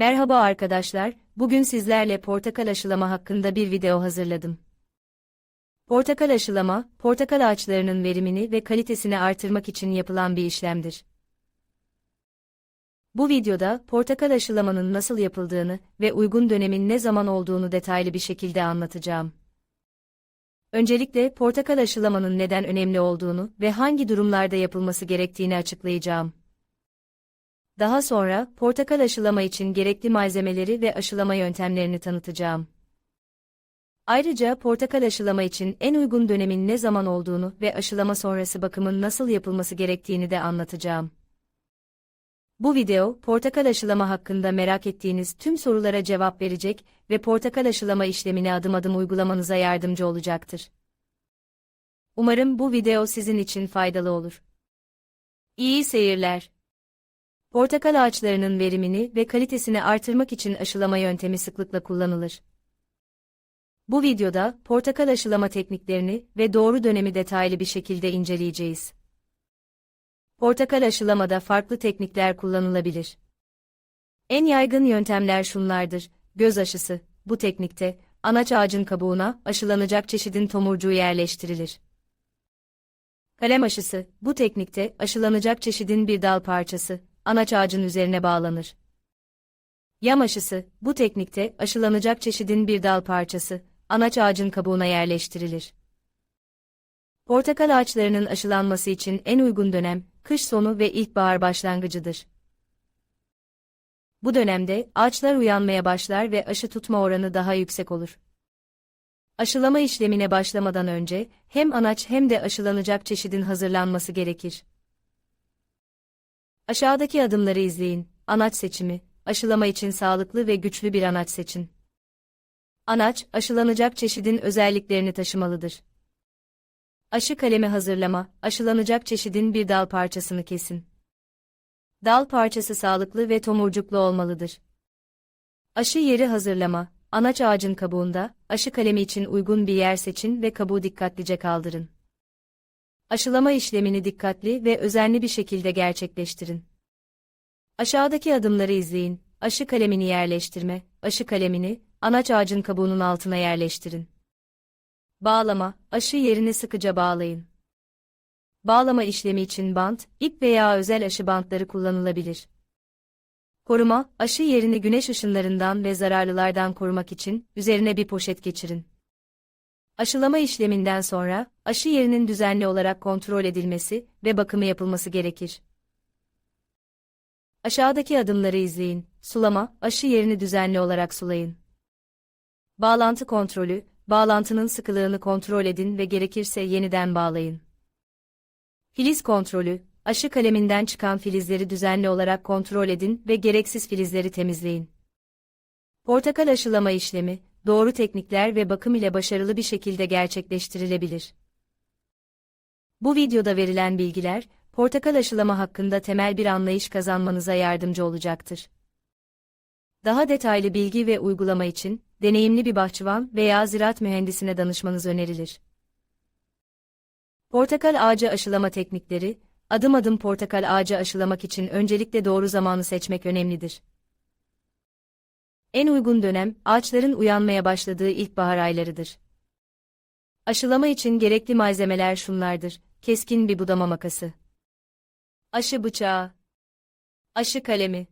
Merhaba arkadaşlar, bugün sizlerle portakal aşılama hakkında bir video hazırladım. Portakal aşılama, portakal ağaçlarının verimini ve kalitesini artırmak için yapılan bir işlemdir. Bu videoda portakal aşılamanın nasıl yapıldığını ve uygun dönemin ne zaman olduğunu detaylı bir şekilde anlatacağım. Öncelikle portakal aşılamanın neden önemli olduğunu ve hangi durumlarda yapılması gerektiğini açıklayacağım. Daha sonra, portakal aşılama için gerekli malzemeleri ve aşılama yöntemlerini tanıtacağım. Ayrıca portakal aşılama için en uygun dönemin ne zaman olduğunu ve aşılama sonrası bakımın nasıl yapılması gerektiğini de anlatacağım. Bu video, portakal aşılama hakkında merak ettiğiniz tüm sorulara cevap verecek ve portakal aşılama işlemini adım adım uygulamanıza yardımcı olacaktır. Umarım bu video sizin için faydalı olur. İyi seyirler. Portakal ağaçlarının verimini ve kalitesini artırmak için aşılama yöntemi sıklıkla kullanılır. Bu videoda portakal aşılama tekniklerini ve doğru dönemi detaylı bir şekilde inceleyeceğiz. Portakal aşılamada farklı teknikler kullanılabilir. En yaygın yöntemler şunlardır. Göz aşısı. Bu teknikte anaç ağacın kabuğuna aşılanacak çeşidin tomurcuğu yerleştirilir. Kalem aşısı. Bu teknikte aşılanacak çeşidin bir dal parçası anaç ağacın üzerine bağlanır. Yam aşısı, bu teknikte aşılanacak çeşidin bir dal parçası, anaç ağacın kabuğuna yerleştirilir. Portakal ağaçlarının aşılanması için en uygun dönem, kış sonu ve ilkbahar başlangıcıdır. Bu dönemde ağaçlar uyanmaya başlar ve aşı tutma oranı daha yüksek olur. Aşılama işlemine başlamadan önce hem anaç hem de aşılanacak çeşidin hazırlanması gerekir. Aşağıdaki adımları izleyin. Anaç seçimi. Aşılama için sağlıklı ve güçlü bir anaç seçin. Anaç, aşılanacak çeşidin özelliklerini taşımalıdır. Aşı kalemi hazırlama, aşılanacak çeşidin bir dal parçasını kesin. Dal parçası sağlıklı ve tomurcuklu olmalıdır. Aşı yeri hazırlama, anaç ağacın kabuğunda, aşı kalemi için uygun bir yer seçin ve kabuğu dikkatlice kaldırın. Aşılama işlemini dikkatli ve özenli bir şekilde gerçekleştirin. Aşağıdaki adımları izleyin. Aşı kalemini yerleştirme. Aşı kalemini anaç ağacın kabuğunun altına yerleştirin. Bağlama, aşı yerini sıkıca bağlayın. Bağlama işlemi için bant, ip veya özel aşı bantları kullanılabilir. Koruma, aşı yerini güneş ışınlarından ve zararlılardan korumak için üzerine bir poşet geçirin. Aşılama işleminden sonra, aşı yerinin düzenli olarak kontrol edilmesi ve bakımı yapılması gerekir. Aşağıdaki adımları izleyin. Sulama, aşı yerini düzenli olarak sulayın. Bağlantı kontrolü, bağlantının sıkılığını kontrol edin ve gerekirse yeniden bağlayın. Filiz kontrolü, aşı kaleminden çıkan filizleri düzenli olarak kontrol edin ve gereksiz filizleri temizleyin. Portakal aşılama işlemi, doğru teknikler ve bakım ile başarılı bir şekilde gerçekleştirilebilir. Bu videoda verilen bilgiler, portakal aşılama hakkında temel bir anlayış kazanmanıza yardımcı olacaktır. Daha detaylı bilgi ve uygulama için, deneyimli bir bahçıvan veya ziraat mühendisine danışmanız önerilir. Portakal ağacı aşılama teknikleri, adım adım portakal ağacı aşılamak için öncelikle doğru zamanı seçmek önemlidir. En uygun dönem, ağaçların uyanmaya başladığı ilkbahar aylarıdır. Aşılama için gerekli malzemeler şunlardır. Keskin bir budama makası. Aşı bıçağı. Aşı kalemi.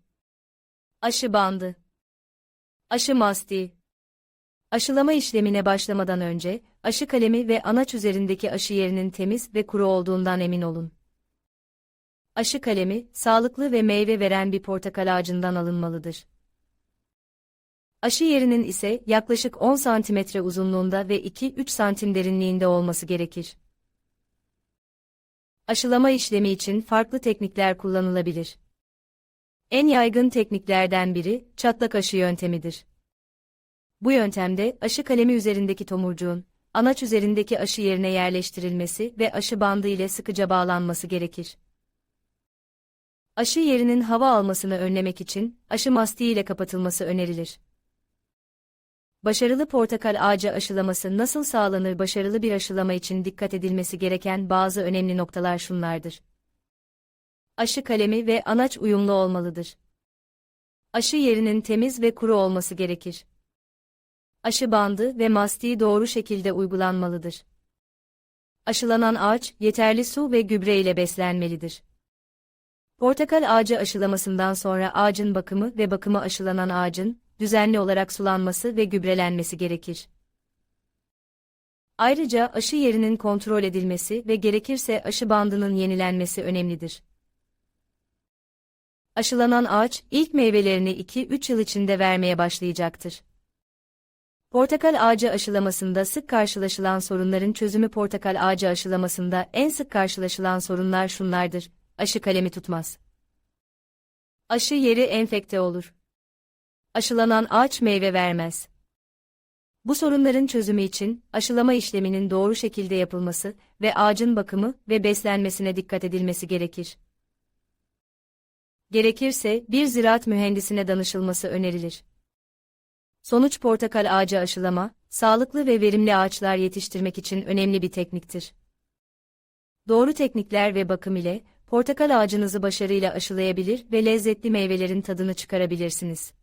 Aşı bandı. Aşı mastiği. Aşılama işlemine başlamadan önce, aşı kalemi ve anaç üzerindeki aşı yerinin temiz ve kuru olduğundan emin olun. Aşı kalemi, sağlıklı ve meyve veren bir portakal ağacından alınmalıdır. Aşı yerinin ise yaklaşık 10 cm uzunluğunda ve 2-3 cm derinliğinde olması gerekir. Aşılama işlemi için farklı teknikler kullanılabilir. En yaygın tekniklerden biri çatlak aşı yöntemidir. Bu yöntemde aşı kalemi üzerindeki tomurcuğun anaç üzerindeki aşı yerine yerleştirilmesi ve aşı bandı ile sıkıca bağlanması gerekir. Aşı yerinin hava almasını önlemek için aşı mastiği ile kapatılması önerilir. Başarılı portakal ağacı aşılaması nasıl sağlanır? Başarılı bir aşılama için dikkat edilmesi gereken bazı önemli noktalar şunlardır. Aşı kalemi ve anaç uyumlu olmalıdır. Aşı yerinin temiz ve kuru olması gerekir. Aşı bandı ve mastiği doğru şekilde uygulanmalıdır. Aşılanan ağaç, yeterli su ve gübre ile beslenmelidir. Portakal ağacı aşılamasından sonra ağacın bakımı ve bakımı aşılanan ağacın, düzenli olarak sulanması ve gübrelenmesi gerekir. Ayrıca aşı yerinin kontrol edilmesi ve gerekirse aşı bandının yenilenmesi önemlidir. Aşılanan ağaç, ilk meyvelerini 2-3 yıl içinde vermeye başlayacaktır. Portakal ağacı aşılamasında sık karşılaşılan sorunların çözümü portakal ağacı aşılamasında en sık karşılaşılan sorunlar şunlardır. Aşı kalemi tutmaz. Aşı yeri enfekte olur. Aşılanan ağaç meyve vermez. Bu sorunların çözümü için aşılama işleminin doğru şekilde yapılması ve ağacın bakımı ve beslenmesine dikkat edilmesi gerekir. Gerekirse bir ziraat mühendisine danışılması önerilir. Sonuç portakal ağacı aşılama, sağlıklı ve verimli ağaçlar yetiştirmek için önemli bir tekniktir. Doğru teknikler ve bakım ile portakal ağacınızı başarıyla aşılayabilir ve lezzetli meyvelerin tadını çıkarabilirsiniz.